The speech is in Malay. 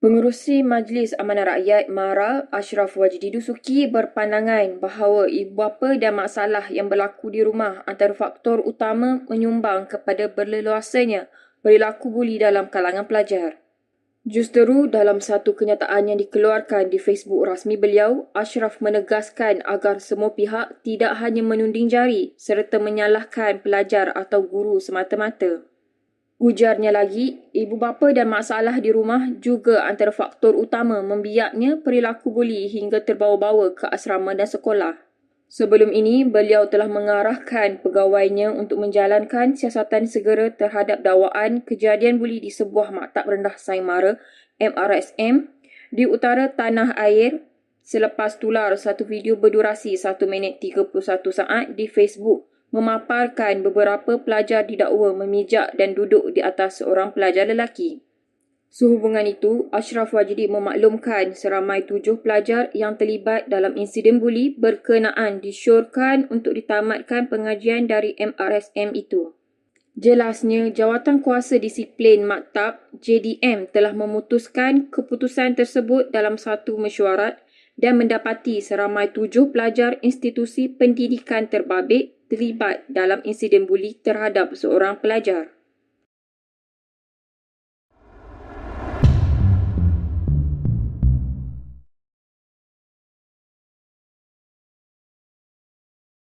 Pengerusi Majlis Amanah Rakyat MARA Ashraf Wajdi Dusuki berpandangan bahawa ibu bapa dan masalah yang berlaku di rumah antara faktor utama menyumbang kepada berleluasanya perilaku buli dalam kalangan pelajar. Justeru dalam satu kenyataan yang dikeluarkan di Facebook rasmi beliau, Ashraf menegaskan agar semua pihak tidak hanya menunding jari serta menyalahkan pelajar atau guru semata-mata. Ujarnya lagi, ibu bapa dan masalah di rumah juga antara faktor utama membiaknya perilaku buli hingga terbawa-bawa ke asrama dan sekolah. Sebelum ini, beliau telah mengarahkan pegawainya untuk menjalankan siasatan segera terhadap dakwaan kejadian buli di sebuah maktab rendah Sain Mara, MRSM, di utara tanah air selepas tular satu video berdurasi 1 minit 31 saat di Facebook memaparkan beberapa pelajar didakwa memijak dan duduk di atas seorang pelajar lelaki. Sehubungan itu, Ashraf Wajdi memaklumkan seramai tujuh pelajar yang terlibat dalam insiden buli berkenaan disyorkan untuk ditamatkan pengajian dari MRSM itu. Jelasnya, Jawatan Kuasa Disiplin Maktab JDM telah memutuskan keputusan tersebut dalam satu mesyuarat dan mendapati seramai tujuh pelajar institusi pendidikan terbabit terlibat dalam insiden buli terhadap seorang pelajar.